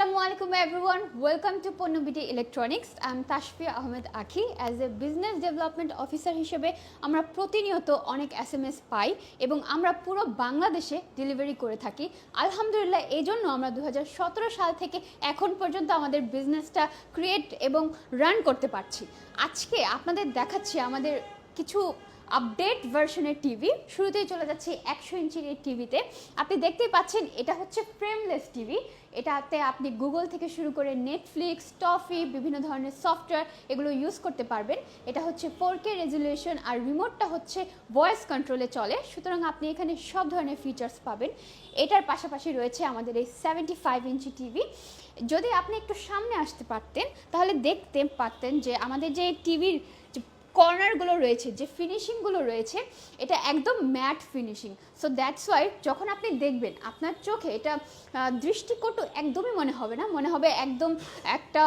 আসসালামু আলাইকুম everyone welcome to PonnoBD electronics I am Tashfia Ahmed Akhi as a business development officer হিসেবে আমরা প্রতিনিয়ত অনেক এস এম এস পাই এবং আমরা পুরো বাংলাদেশে ডেলিভারি করে থাকি। আলহামদুলিল্লাহ এই জন্য আমরা দু হাজার সতেরো সাল থেকে এখন পর্যন্ত আমাদের বিজনেসটা ক্রিয়েট এবং রান করতে পারছি। আজকে আপনাদের দেখাচ্ছি আমাদের কিছু আপডেট ভার্সনের টিভি শুরুতেই চলে যাচ্ছে একশো ইঞ্চির এই টিভিতে আপনি দেখতেই পাচ্ছেন, এটা হচ্ছে ফ্রেমলেস টিভি এটাতে আপনি গুগল থেকে শুরু করে নেটফ্লিক্স টফি বিভিন্ন ধরনের সফটওয়্যার এগুলো ইউজ করতে পারবেন। এটা হচ্ছে ফোর কে রেজুলেশন আর রিমোটটা হচ্ছে ভয়েস কন্ট্রোলে চলে। সুতরাং আপনি এখানে সব ধরনের ফিচার্স পাবেন। এটার পাশাপাশি রয়েছে আমাদের এই সেভেন্টি ফাইভ ইঞ্চি টিভি যদি আপনি একটু সামনে আসতে পারতেন, তাহলে দেখতে পারতেন যে আমাদের যে টিভির কর্নারগুলো রয়েছে, যে ফিনিশিংগুলো রয়েছে, এটা একদম matte finishing so that's why যখন আপনি দেখবেন, আপনার চোখে এটা দৃষ্টিকটু একদমই মনে হবে না, মনে হবে একদম একটা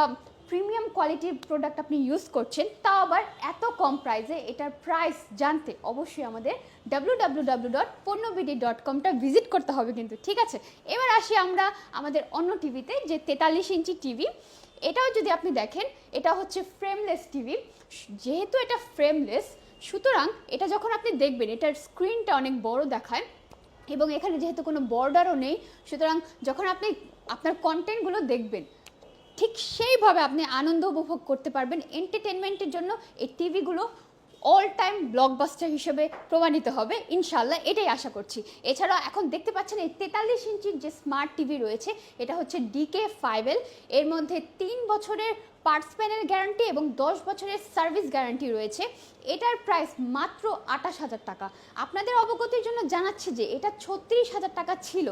প্রিমিয়াম কোয়ালিটির প্রোডাক্ট আপনি ইউজ করছেন তাও আবার এত কম প্রাইসে এটার প্রাইস জানতে অবশ্যই আমাদের W W W dot PonnoBD dot কমটা visit করতে হবে কিন্তু, ঠিক আছে? এবার আসি আমরা আমাদের অন্য টিভিতে যে তেতাল্লিশ ইঞ্চি টিভি এটাও যদি আপনি দেখেন, এটা হচ্ছে ফ্রেমলেস টিভি যেহেতু এটা ফ্রেমলেস সুতরাং এটা যখন আপনি দেখবেন, এটার স্ক্রিনটা অনেক বড় দেখায় এবং এখানে যেহেতু কোনো বর্ডারও নেই, সুতরাং যখন আপনি আপনার কন্টেন্টগুলো দেখবেন, ঠিক সেইভাবে আপনি আনন্দ উপভোগ করতে পারবেন এন্টারটেনমেন্টের জন্য এই টিভিগুলো অল টাইম ব্লকবাস্টার হিসেবে প্রমাণিত হবে। ইনশাল্লাহ এটাই আশা করছি। এছাড়া এখন দেখতে পাচ্ছেন এই তেতাল্লিশ ইঞ্চির যে স্মার্ট টিভি রয়েছে, এটা হচ্ছে ডিকে ফাইভ এল এর মধ্যে তিন বছরের পার্টস প্যানেল গ্যারান্টি এবং দশ বছরের সার্ভিস গ্যারান্টি রয়েছে। এটার প্রাইস মাত্র আঠাশ হাজার টাকা। আপনাদের অবগতির জন্য জানাচ্ছি যে এটা ছত্রিশ হাজার টাকা ছিল।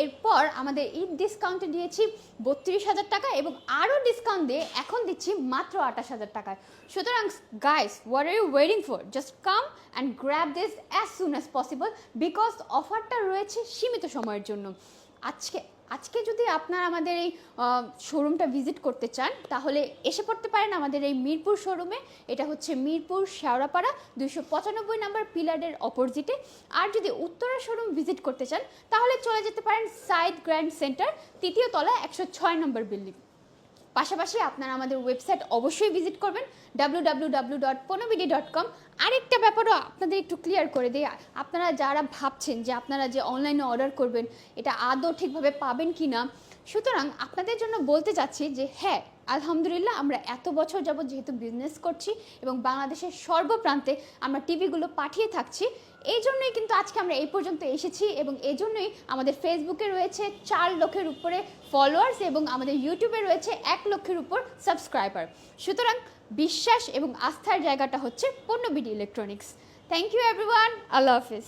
এরপর আমাদের ঈদ ডিসকাউন্টে দিয়েছি বত্রিশ হাজার টাকা এবং আরও ডিসকাউন্ট দিয়ে এখন দিচ্ছি মাত্র আঠাশ হাজার টাকায়। সুতরাং guys what are you waiting for just come and grab this as soon as possible because অফারটা রয়েছে সীমিত সময়ের জন্য। আজকে আজকে যদি আপনারা আমাদের এই শোরুমটা ভিজিট করতে চান, তাহলে এসে পড়তে পারেন আমাদের এই মিরপুর শোরুমে এটা হচ্ছে মিরপুর শেওড়াপাড়া দুইশো পঁচানব্বই নম্বর পিলারের অপোজিটে আর যদি উত্তরা শোরুম ভিজিট করতে চান, তাহলে চলে যেতে পারেন সাইড গ্র্যান্ড সেন্টার তৃতীয় তলা একশো ছয় নম্বর বিল্ডিং পাশাপাশি আপনারা আমাদের ওয়েবসাইট অবশ্যই ভিজিট করবেন W W W dot PonnoBD dot com আরেকটা ব্যাপারও আপনাদের একটু ক্লিয়ার করে দিই, আপনারা যারা ভাবছেন যে আপনারা যে অনলাইনে অর্ডার করবেন, এটা আদৌ ঠিকভাবে পাবেন কি না সুতরাং আপনাদের জন্য বলতে চাচ্ছি যে হ্যাঁ আলহামদুলিল্লাহ, আমরা এত বছর যাবৎ যেহেতু বিজনেস করছি এবং বাংলাদেশের সর্বপ্রান্তে আমরা টিভিগুলো পাঠিয়ে থাকছি, এই জন্যই কিন্তু আজকে আমরা এই পর্যন্ত এসেছি এবং এই জন্যই আমাদের ফেসবুকে রয়েছে চার লক্ষের উপরে ফলোয়ার্স এবং আমাদের ইউটিউবে রয়েছে এক লক্ষের উপর সাবস্ক্রাইবার সুতরাং বিশ্বাস এবং আস্থার জায়গাটা হচ্ছে PonnoBD electronics thank you everyone Allah Hafiz.